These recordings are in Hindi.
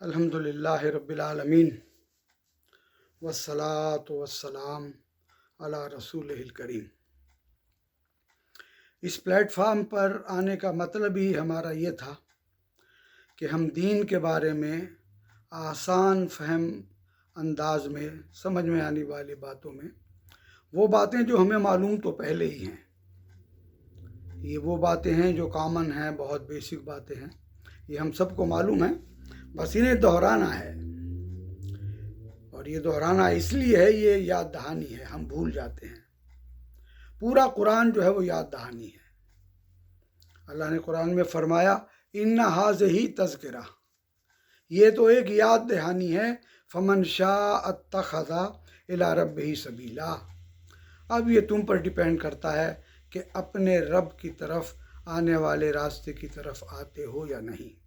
अल्हम्दुलिल्लाह रब्बिलआलमीन वस्सलात वस्सलाम अला रसूल करीम। इस प्लेटफार्म पर आने का मतलब ही हमारा ये था कि हम दीन के बारे में आसान फहम अंदाज में, समझ में आने वाली बातों में, वो बातें जो हमें मालूम तो पहले ही हैं। ये वो बातें हैं जो कॉमन हैं, बहुत बेसिक बातें हैं। ये हम सबको मालूम है। बस इन्हें दोहराना है। और ये दोहराना इसलिए है, ये याद दहानी है, हम भूल जाते हैं। पूरा कुरान जो है वो याद दहानी है। अल्लाह ने कुरान में फरमाया, इन्ना हाज ही तस्करा ये तो एक याद दहानी है, फमन शाह अतखा इला रब ही सबीला। अब ये तुम पर डिपेंड करता है कि अपने रब की तरफ़ आने वाले रास्ते की तरफ़ आते हो या नहीं।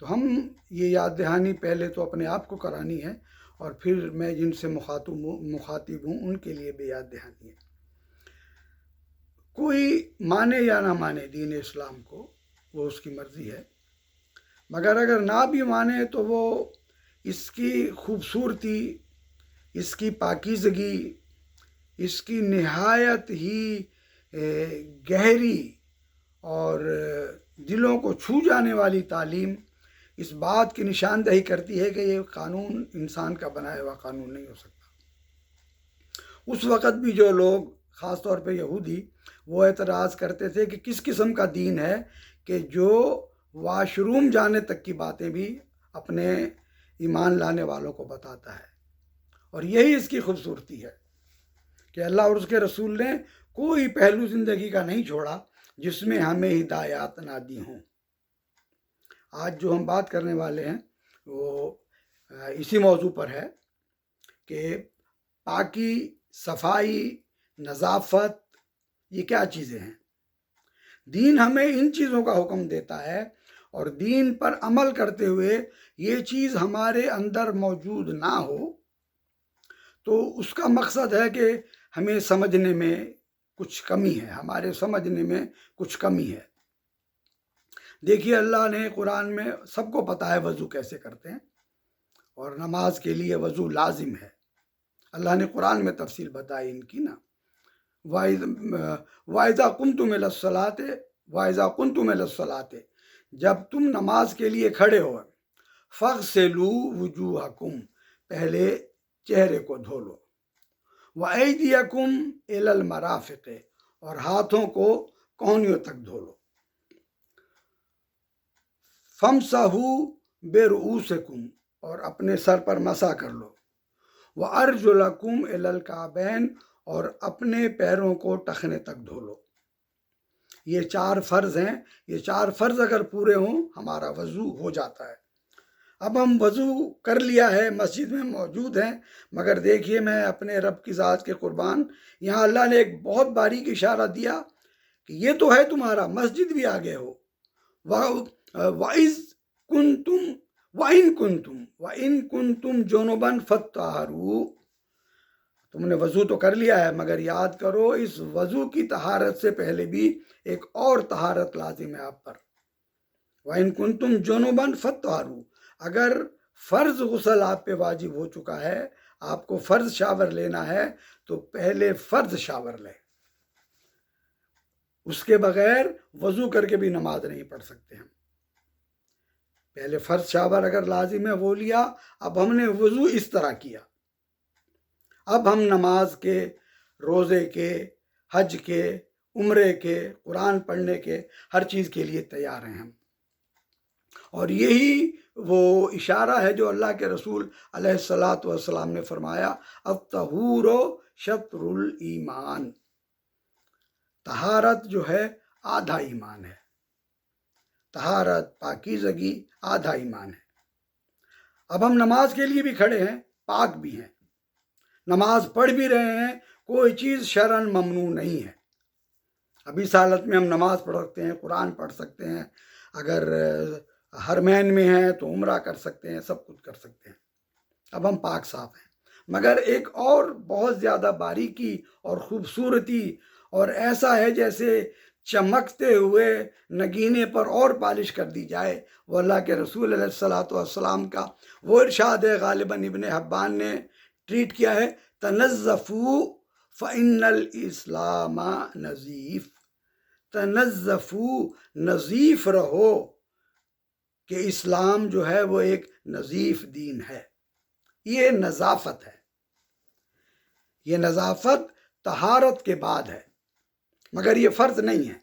तो हम ये याद दहानी पहले तो अपने आप को करानी है और फिर मैं जिनसे मुखातब मुखातिब हूँ, उनके लिए भी याद दहानी है। कोई माने या ना माने दीन इस्लाम को, वो उसकी मर्ज़ी है। मगर अगर ना भी माने तो वो इसकी खूबसूरती, इसकी पाकिजगी, इसकी नहायत ही गहरी और दिलों को छू जाने वाली तालीम इस बात की निशानदही करती है कि ये कानून इंसान का बनाया हुआ कानून नहीं हो सकता। उस वक़्त भी जो लोग ख़ास तौर पे यहूदी, वो एतराज़ करते थे कि किस किस्म का दीन है कि जो वाशरूम जाने तक की बातें भी अपने ईमान लाने वालों को बताता है। और यही इसकी खूबसूरती है कि अल्लाह और उसके रसूल ने कोई पहलू ज़िंदगी का नहीं छोड़ा जिसमें हमें हिदायत ना दी हों। आज जो हम बात करने वाले हैं, वो इसी मौजू पर है कि पाकि, सफ़ाई, नज़ाफ़त, ये क्या चीज़ें हैं? दीन हमें इन चीज़ों का हुक्म देता है और दीन पर अमल करते हुए ये चीज़ हमारे अंदर मौजूद ना हो तो उसका मकसद है कि हमें समझने में कुछ कमी है, हमारे समझने में कुछ कमी है। देखिए, अल्लाह ने कुरान में सबको पता है वज़ू कैसे करते हैं और नमाज़ के लिए वज़ू लाजिम है। अल्लाह ने कुरान में तफसील बताई इनकी ना। वायदा कुन तुम लसलाते वायजा कुन तुम सलाते। जब तुम नमाज़ के लिए खड़े हो फ़ख से लू वज़ू हकुम पहले चेहरे को धो लो। वैदियकुम एल मराफ़ और हाथों को कौनियों तक धो लो। फम साहू बेरूसकुम और अपने सर पर मसा कर लो। व अर्जुलकुम एल काबैन, और अपने पैरों को टखने तक धो लो। ये चार फ़र्ज़ हैं। ये चार फ़र्ज़ अगर पूरे हों, हमारा वज़ू हो जाता है। अब हम वज़ू कर लिया है, मस्जिद में मौजूद हैं। मगर देखिए, मैं अपने रब की ज़ात के कुर्बान। यहाँ अल्लाह ने एक बहुत बारीक इशारा दिया कि ये तो है तुम्हारा, मस्जिद भी आगे हो। वाइज कुन तुम वाइन कुन तुम वाइन कुन तुम जोनोबन फतारू तुमने वज़ू तो कर लिया है, मगर याद करो, इस वज़ू की तहारत से पहले भी एक और तहारत लाजिम है आप पर। वाइन कुन तुम जोनोबन फतारू अगर फ़र्ज़ गसल आप पे वाजिब हो चुका है, आपको फ़र्ज़ शावर लेना है तो पहले फ़र्ज़ शावर लें। उसके बगैर वज़ू करके भी नमाज़ नहीं पढ़ सकते हम। पहले फ़र्ज़ शावर अगर लाजिम है, वो लिया, अब हमने वज़ू इस तरह किया। अब हम नमाज़ के, रोज़े के, हज के, उम्र के, कुरान पढ़ने के, हर चीज़ के लिए तैयार हैं हम। और यही वो इशारा है जो अल्लाह के रसूल वसलाम ने फरमाया अब तहूर शत्रुल ईमान। तहारत जो है आधा ईमान है। तहारत, पाकिजगी आधा ईमान है। अब हम नमाज़ के लिए भी खड़े हैं, पाक भी हैं। नमाज़ पढ़ भी रहे हैं, कोई चीज़ शरण ममनू नहीं है। अभी इस हालत में हम नमाज़ पढ़ सकते हैं, कुरान पढ़ सकते हैं, अगर हरमैन में हैं तो उम्र कर सकते हैं, सब कुछ कर सकते हैं। अब हम पाक साफ़ हैं। मगर एक और बहुत ज़्यादा बारीकी और ख़ूबसूरती और ऐसा है जैसे चमकते हुए नगीने पर और पालिश कर दी जाए। वो अल्लाह के रसूल सलाम का वो इरशाद है, गालिबन इबन हब्बान ने ट्रीट किया है तनज़फ़ू फ़ैनल इस्लामा नज़ीफ़। तनज़फ़ू नज़ीफ़ रहो कि इस्लाम जो है वो एक नज़ीफ़ दीन है। ये नज़ाफ़त है। ये नज़ाफ़त तहारत के बाद है। मगर ये फ़र्ज़ नहीं है।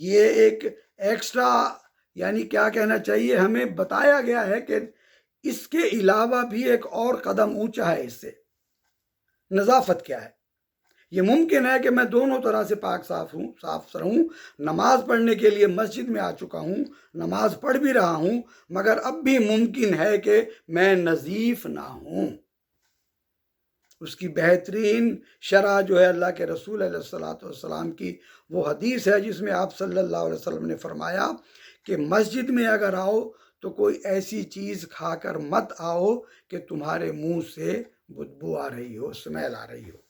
ये एक एक्स्ट्रा यानी क्या कहना चाहिए, हमें बताया गया है कि इसके अलावा भी एक और कदम ऊँचा है इससे। नज़ाफ़त क्या है? ये मुमकिन है कि मैं दोनों तरह से पाक साफ़ हूँ, साफ़ रहूँ नमाज़ पढ़ने के लिए मस्जिद में आ चुका हूँ, नमाज़ पढ़ भी रहा हूँ, मगर अब भी मुमकिन है कि मैं नज़ीफ़ ना हूँ। उसकी बेहतरीन शरा जो है अल्लाह के रसूल सलाम की वो हदीस है, जिसमें आप सल्लल्लाहु अलैहि वसल्लम ने फरमाया कि मस्जिद में अगर आओ तो कोई ऐसी चीज़ खाकर मत आओ कि तुम्हारे मुँह से बदबू आ रही हो, स्मेल आ रही हो।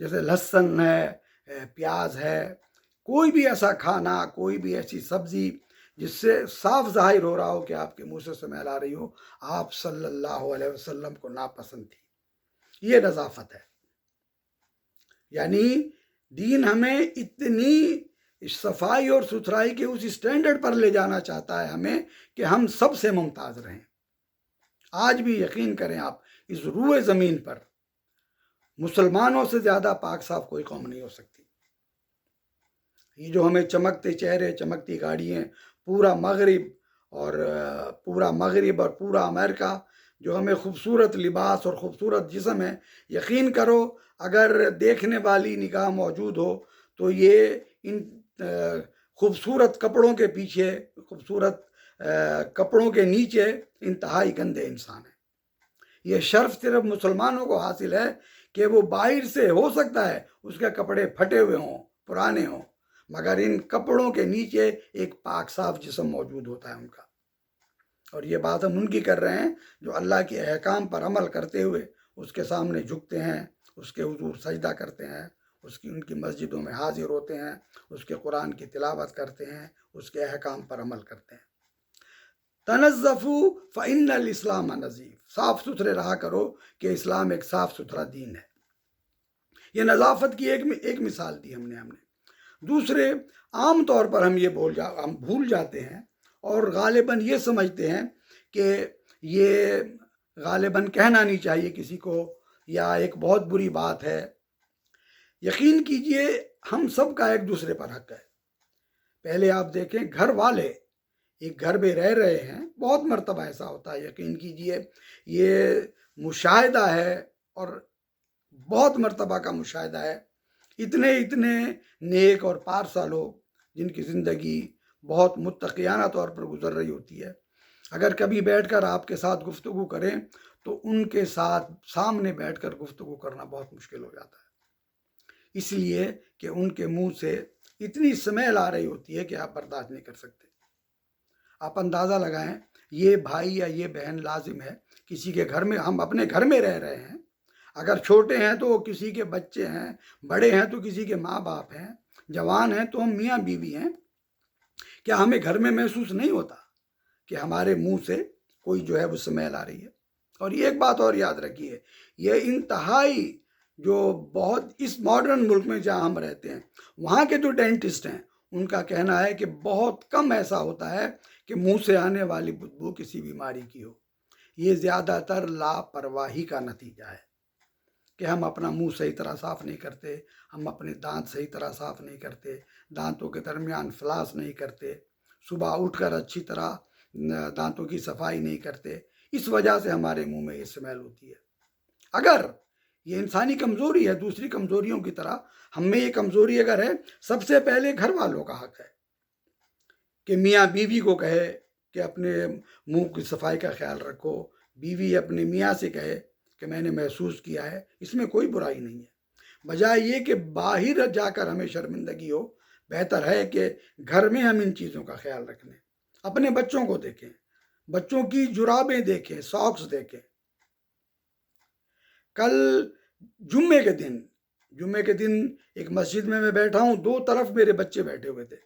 जैसे लहसन है प्याज है, कोई भी ऐसा खाना, कोई भी ऐसी सब्ज़ी जिससे साफ़ ज़ाहिर हो रहा हो कि आपके मुँह से स्मेल आ रही हो, आप सल्लल्लाहु अलैहि वसल्लम को नापसंद थी ये नज़ाफ़त है। यानी दीन हमें इतनी सफ़ाई और सुथराई के उस स्टैंडर्ड पर ले जाना चाहता है हमें कि हम सबसे मुमताज़ रहें। आज भी यकीन करें आप, इस रूए ज़मीन पर मुसलमानों से ज़्यादा पाक साफ़ कोई कौम नहीं हो सकती। ये जो हमें चमकते चेहरे, चमकती गाड़ियाँ, पूरा मगरब और, पूरा मगरब और पूरा अमेरिका जो हमें खूबसूरत लिबास और ख़ूबसूरत जिसम है, यकीन करो, अगर देखने वाली निगाह मौजूद हो तो ये इन खूबसूरत कपड़ों के पीछे, खूबसूरत कपड़ों के नीचे इंतहाई गंदे इंसान हैं। ये शर्फ सिर्फ़ मुसलमानों को हासिल है कि वो बाहर से हो सकता है, उसके कपड़े फटे हुए हों, पुराने हों, मगर इन कपड़ों के नीचे एक पाक साफ़ जिसम मौजूद होता है उनका। और ये बात हम उनकी कर रहे हैं जो अल्लाह के अहकाम पर अमल करते हुए उसके सामने झुकते हैं, उसके हजूर सजदा करते हैं, उसकी उनकी मस्जिदों में हाजिर होते हैं, उसके कुरान की तिलावत करते हैं, उसके अहकाम पर अमल करते हैं। तनज़फ़ू फ़ैन इस्लाम नज़ीफ़। साफ़ सुथरे रहा करो कि इस्लाम एक साफ़ सुथरा दीन है। ये नज़ाफ़त की एक एक मिसाल दी हमने हमने। दूसरे, आम तौर पर हम ये बोल जा, हम भूल जाते हैं और गालिबा ये समझते हैं कि ये गालिबा कहना नहीं चाहिए किसी को, या एक बहुत बुरी बात है। यकीन कीजिए, हम सब का एक दूसरे पर हक है। पहले आप देखें, घर वाले एक घर में रह रहे हैं, बहुत मरतबा ऐसा होता है, यकीन कीजिए। ये मुशाहिदा है और बहुत मरतबा का मुशाहिदा है। इतने इतने नेक और पारसा लोग जिनकी ज़िंदगी बहुत मुतकियाना तौर पर गुजर रही होती है। अगर कभी बैठकर आपके साथ गुफ्तु करें तो उनके साथ सामने बैठकर गुफ्तु करना बहुत मुश्किल हो जाता है। इसलिए कि उनके मुँह से इतनी स्मेल आ रही होती है कि आप बर्दाश्त नहीं कर सकते। आप अंदाज़ा लगाएँ, ये भाई या ये बहन लाजिम है, किसी के घर में, हम अपने घर में रह रहे हैं। अगर छोटे हैं तो वो किसी के बच्चे हैं, बड़े हैं तो किसी के माँ बाप हैं, जवान हैं तो हम मियाँ बीवी हैं। क्या हमें घर में महसूस नहीं होता कि हमारे मुँह से कोई जो है वो स्मेल आ रही है? और ये एक बात और याद रखिए, ये इंतहाई जो बहुत, इस मॉडर्न मुल्क में जहाँ हम रहते हैं, वहाँ के जो डेंटिस्ट हैं, उनका कहना है कि बहुत कम ऐसा होता है कि मुँह से आने वाली बदबू किसी बीमारी की हो। ये ज़्यादातर लापरवाही का नतीजा है। कि हम अपना मुँह सही तरह साफ़ नहीं करते, हम अपने दांत सही तरह साफ़ नहीं करते, दांतों के दरमियान फ्लास नहीं करते, सुबह उठकर अच्छी तरह दांतों की सफ़ाई नहीं करते, इस वजह से हमारे मुँह में ये स्मेल होती है। अगर ये इंसानी कमज़ोरी है, दूसरी कमज़ोरियों की तरह, हम में ये कमज़ोरी अगर है, सबसे पहले घर वालों का हक है कि मियाँ बीवी को कहे कि अपने मुँह की सफ़ाई का ख्याल रखो, बीवी अपने मियाँ से कहे कि मैंने महसूस किया है, इसमें कोई बुराई नहीं है। बजाय ये कि बाहर जाकर हमें शर्मिंदगी हो, बेहतर है कि घर में हम इन चीज़ों का ख्याल रख लें अपने बच्चों को देखें, बच्चों की जुराबें देखें सॉक्स देखें। कल जुम्मे के दिन, जुम्मे के दिन एक मस्जिद में मैं बैठा हूँ, दो तरफ़ मेरे बच्चे बैठे हुए थे।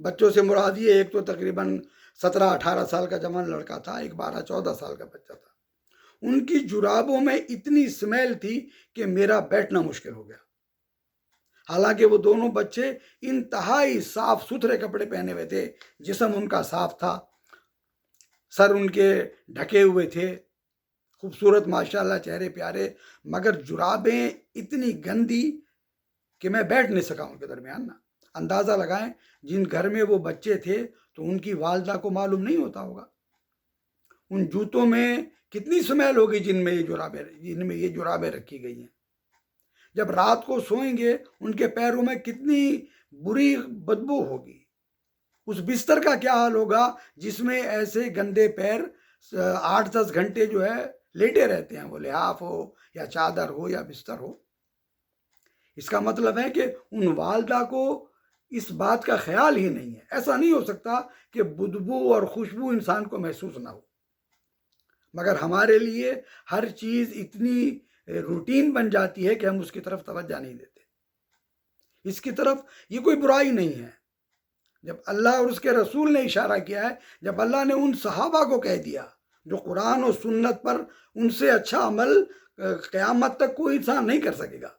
बच्चों से मुराद एक तो तकरीबन सत्रह अठारह साल का जवान लड़का था, एक बारह चौदह साल का बच्चा था। उनकी जुराबों में इतनी स्मेल थी कि मेरा बैठना मुश्किल हो गया। हालाँकि वो दोनों बच्चे इंतहाई साफ़ सुथरे कपड़े पहने हुए थे, जिसम उनका साफ़ था। सर उनके ढके हुए थे, खूबसूरत माशाल्लाह चेहरे प्यारे, मगर जुराबें इतनी गंदी कि मैं बैठ नहीं सका उनके दरमियान ना। अंदाज़ा लगाएँ, जिन घर में वो बच्चे थे तो उनकी वालदा को मालूम नहीं होता होगा। उन जूतों में कितनी स्मेल होगी जिनमें ये जुराबें, जिनमें ये जुराबें रखी गई हैं? जब रात को सोएँगे, उनके पैरों में कितनी बुरी बदबू होगी? उस बिस्तर का क्या हाल होगा, जिसमें ऐसे गंदे पैर आठ दस घंटे जो है, लेटे रहते हैं? वो लिहाफ हो, या चादर हो, या बिस्तर हो? इसका मतलब है कि उन वालदा को इस बात का ख्याल ही नहीं है। ऐसा नहीं हो सकता कि बदबू और खुशबू इंसान को महसूस ना हो। मगर हमारे लिए हर चीज़ इतनी रूटीन बन जाती है कि हम उसकी तरफ़ तवज्जा नहीं देते। इसकी तरफ़ ये कोई बुराई नहीं है। जब अल्लाह और उसके रसूल ने इशारा किया है, जब अल्लाह ने उन सहाबा को कह दिया, जो कुरान और सुन्नत पर उनसे अच्छा अमल क़यामत तक कोई इंसान नहीं कर सकेगा।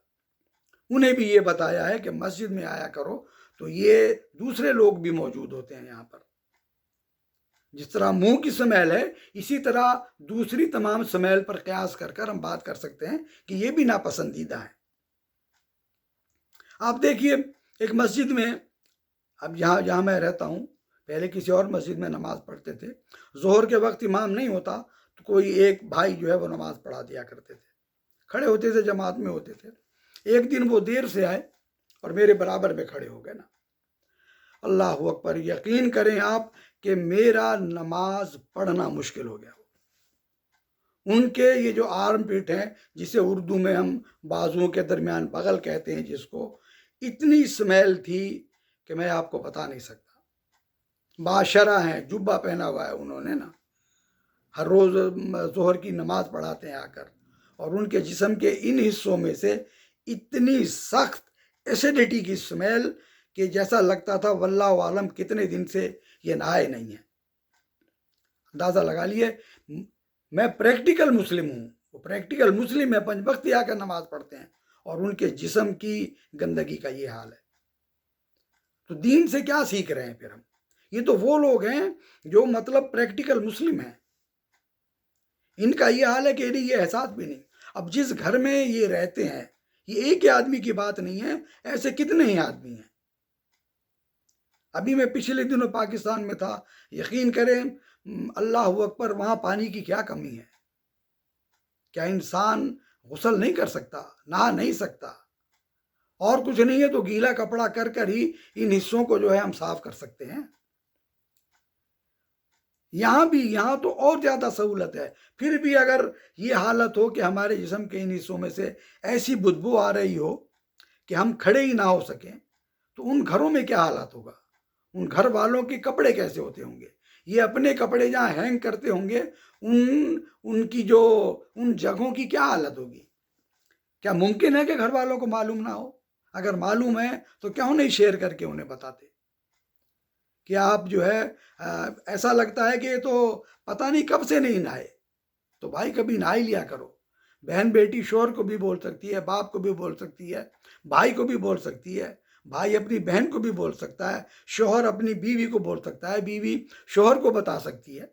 उन्हें भी ये बताया है कि मस्जिद में आया करो तो ये दूसरे लोग भी मौजूद होते हैं यहाँ पर। जिस तरह मुँह की स्मेल है, इसी तरह दूसरी तमाम स्मेल पर कयास कर कर हम बात कर सकते हैं कि ये भी नापसंदीदा है। आप देखिए, एक मस्जिद में, अब यहाँ, जहाँ मैं रहता हूँ, पहले किसी और मस्जिद में नमाज़ पढ़ते थे। जोहर के वक्त इमाम नहीं होता तो कोई एक भाई जो है वो नमाज़ पढ़ा दिया करते थे। खड़े होते थे, जमात में होते थे। एक दिन वो देर से आए और मेरे बराबर में खड़े हो गए ना। अल्लाह अकबर, यकीन करें आप कि मेरा नमाज़ पढ़ना मुश्किल हो गया। उनके ये जो आर्म पिट है, जिसे उर्दू में हम बाजुओं के दरमियान बगल कहते हैं, जिसको इतनी स्मेल थी कि मैं आपको बता नहीं सकता। बाशरा हैं, जुब्बा पहना हुआ है उन्होंने ना। हर रोज़ जोहर की नमाज़ पढ़ाते हैं आकर। और उनके जिसम के इन हिस्सों में से इतनी सख्त एसिडिटी की स्मेल कि जैसा लगता था वल्ला कितने दिन से ये नहाए नहीं है। अंदाज़ा लगा लिए, मैं प्रैक्टिकल मुस्लिम हूँ। वो प्रैक्टिकल मुस्लिम है पंच आकर नमाज़ पढ़ते हैं और उनके जिसम की गंदगी का ये हाल है। तो दीन से क्या सीख रहे हैं फिर हम? ये तो वो लोग हैं जो मतलब प्रैक्टिकल मुस्लिम हैं। इनका ये हाल है कि ये एहसास भी नहीं। अब जिस घर में ये रहते हैं, ये एक ही आदमी की बात नहीं है, ऐसे कितने ही आदमी हैं? अभी मैं पिछले दिनों पाकिस्तान में था। यकीन करें अल्लाह अकबर, वहाँ पानी की क्या कमी है? क्या इंसान गुसल नहीं कर सकता, नहा नहीं सकता? और कुछ नहीं है तो गीला कपड़ा कर कर ही इन हिस्सों को जो है हम साफ़ कर सकते हैं। यहाँ भी, यहाँ तो और ज़्यादा सहूलत है। फिर भी अगर ये हालत हो कि हमारे जिसम के इन हिस्सों में से ऐसी बुदबू आ रही हो कि हम खड़े ही ना हो सकें तो उन घरों में क्या हालत होगा? उन घर वालों के कपड़े कैसे होते होंगे? ये अपने कपड़े जहाँ हैंग करते होंगे उन उनकी जो उन जगहों की क्या हालत होगी? क्या मुमकिन है कि घर वालों को मालूम ना हो? अगर मालूम है तो क्यों नहीं शेयर करके उन्हें बताते? कि आप जो है आ, ऐसा लगता है कि ये तो पता नहीं कब से नहीं नहाए? तो भाई कभी नहा लिया करो। बहन बेटी शोर को भी बोल सकती है बाप को भी बोल सकती है भाई को भी बोल सकती है। भाई अपनी बहन को भी बोल सकता है, शोहर अपनी बीवी को बोल सकता है, बीवी शोहर को बता सकती है।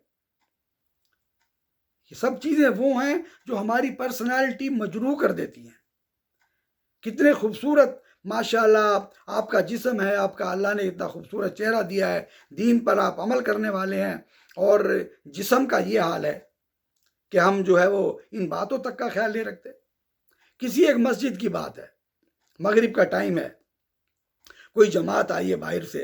ये सब चीज़ें वो हैं जो हमारी पर्सनालिटी मजरू कर देती हैं। कितने खूबसूरत, माशाल्लाह, आपका जिस्म है, आपका अल्लाह ने इतना खूबसूरत चेहरा दिया है, दीन पर आप अमल करने वाले हैं, और जिसम का ये हाल है कि हम जो है वो इन बातों तक का ख्याल नहीं रखते। किसी एक मस्जिद की बात है, मगरिब का टाइम है कोई जमात आई है बाहर से।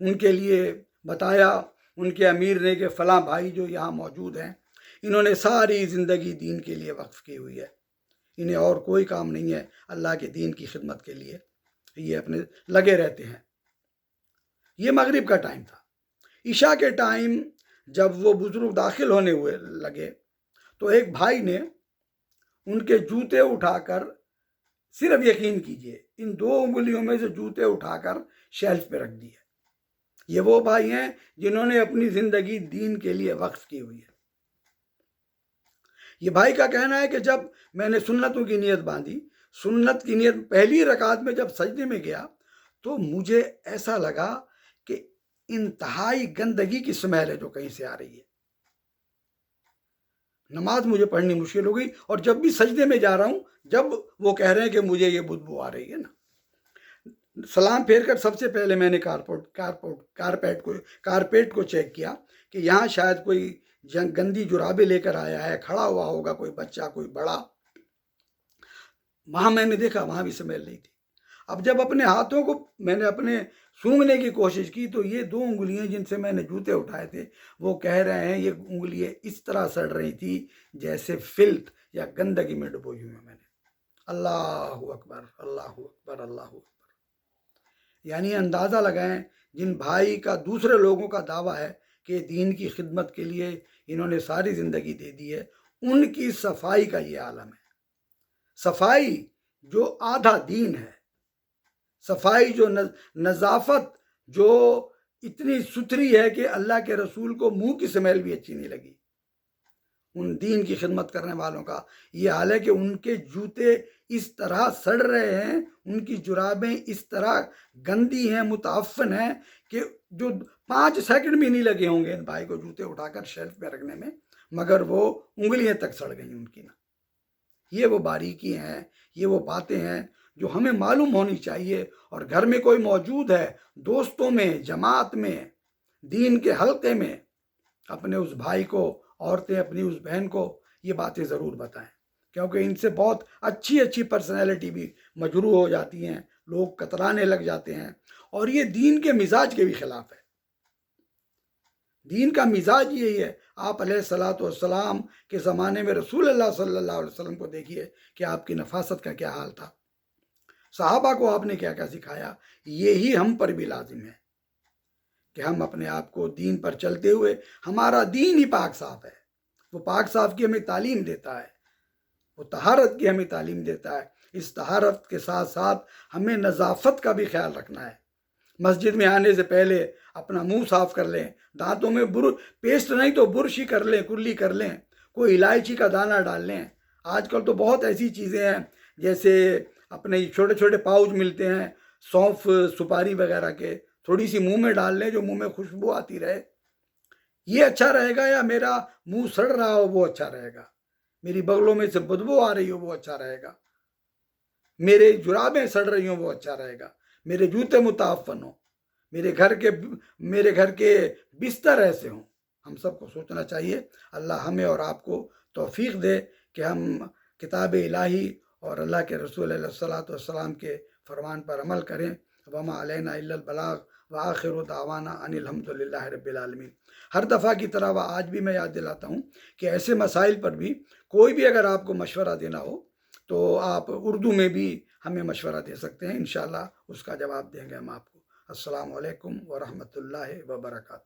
उनके लिए बताया, उनके अमीर ने कि फ़लाँ भाई जो यहाँ मौजूद हैं, इन्होंने सारी ज़िंदगी दीन के लिए वक्फ़ की हुई है। इन्हें और कोई काम नहीं है अल्लाह के दीन की खिदमत के लिए। ये अपने लगे रहते हैं। ये मगरिब का टाइम था। ईशा के टाइम जब वो बुज़ुर्ग दाखिल होने हुए लगे तो एक भाई ने उनके जूते उठाकर सिर्फ़ यकीन कीजिए, इन दो उंगलियों में से जूते उठाकर शेल्फ पे रख दिए। ये वो भाई हैं जिन्होंने अपनी ज़िंदगी दीन के लिए वक्फ की हुई है। ये भाई का कहना है कि जब मैंने सुन्नतों की नीयत बांधी, सुन्नत की नीयत पहली रकात में जब सजदे में गया तो मुझे ऐसा लगा कि इंतहाई गंदगी की स्मेल है जो कहीं से आ रही है। नमाज़ मुझे पढ़नी मुश्किल हो गई और जब भी सजदे में जा रहा हूँ, जब वो कह रहे हैं कि मुझे ये बुदबू आ रही है ना। सलाम फेर कर सबसे पहले मैंने कारपोट कारपोट कारपेट को कारपेट को चेक किया कि यहाँ शायद कोई जंग, गंदी जुराबे लेकर आया है, खड़ा हुआ होगा कोई बच्चा, कोई बड़ा। वहाँ मैंने देखा, वहाँ भी स्मेल नहीं थी। अब जब अपने हाथों को मैंने अपने सूंघने की कोशिश की तो ये दो उंगलियाँ जिनसे मैंने जूते उठाए थे, वो कह रहे हैं, ये उंगलियाँ इस तरह सड़ रही थी जैसे फिल्थ या गंदगी में डुबोई हुई मैंने। अल्लाह अकबर अल्लाह अकबर अल्लाह अकबर। यानी अंदाज़ा लगाएँ, जिन भाई का दूसरे लोगों का दावा है कि दीन की खिदमत के लिए इन्होंने सारी ज़िंदगी दे दी है, उनकी सफ़ाई का ये आलम है। सफ़ाई जो आधा दीन है सफ़ाई जो नज़ाफत जो इतनी सुथरी है कि अल्लाह के रसूल को मुँह की स्मेल भी अच्छी नहीं लगी। उन दीन की खिदमत करने वालों का ये हाल है कि उनके जूते इस तरह सड़ रहे हैं, उनकी जुराबें इस तरह गंदी हैं मुताफन हैं कि जो पाँच सेकंड भी नहीं लगे होंगे इन भाई को जूते उठाकर शेल्फ पे रखने में, मगर वो उंगलियाँ तक सड़ गई उनकी ना। ये वो बारीकी हैं, ये वो बातें हैं जो हमें मालूम होनी चाहिए और घर में कोई मौजूद है, दोस्तों में, जमात में, दीन के हल्के में, अपने उस भाई को, औरतें अपनी उस बहन को ये बातें ज़रूर बताएँ। क्योंकि इनसे बहुत अच्छी अच्छी पर्सनैलिटी भी मजरू हो जाती हैं, लोग कतराने लग जाते हैं। और ये दीन के मिजाज के भी ख़िलाफ़ है। दीन का मिजाज यही है, आप सलाम के ज़माने में रसूल अल्लाह सल्लल्लाहु अलैहि वसल्लम को देखिए कि आपकी नफासत का क्या हाल था। साहबा को आपने क्या क्या सिखाया? ये ही हम पर भी लाजिम है कि हम अपने आप को दीन पर चलते हुए, हमारा दीन ही पाक साफ़ है। वो पाक साफ़ की हमें तालीम देता है। वो तहारत की हमें तालीम देता है। इस तहारत के साथ साथ हमें नज़ाफ़त का भी ख्याल रखना है। मस्जिद में आने से पहले अपना मुँह साफ़ कर लें, दांतों में बुर, पेस्ट नहीं तो बुरश ही कर लें, कुल्ली कर लें, कोई इलायची का दाना डाल लें। आजकल तो बहुत ऐसी चीज़ें हैं, जैसे अपने छोटे छोटे पाउच मिलते हैं, सौंफ, सुपारी वगैरह के, थोड़ी सी मुँह में डाल लें, जो मुँह में खुशबू आती रहे। ये अच्छा रहेगा या मेरा मुँह सड़ रहा हो, वो अच्छा रहेगा। मेरी बगलों में से बदबू आ रही हो, वो अच्छा रहेगा। मेरे जुराबें सड़ रही हो, वो अच्छा रहेगा। मेरे जूते मुताफन हो। मेरे घर के, मेरे घर के बिस्तर ऐसे हों। हम सबको सोचना चाहिए। अल्लाह हमें और आपको तौफीक दे कि हम किताब इलाही और अल्लाह के रसूल सलाम के फरमान पर अमल करें। वमा अलैना बलाग, व आखिर दावाना अनिलहमदिल्ला रबालमीन हर दफ़ा की तरह वह आज भी मैं याद दिलाता हूँ कि ऐसे मसाइल पर भी कोई भी अगर आपको मशवरा देना हो तो आप उर्दू में भी हमें मशवरा दे सकते हैं। इन उसका जवाब देंगे हम आपको। असलकम वरहमल वर्का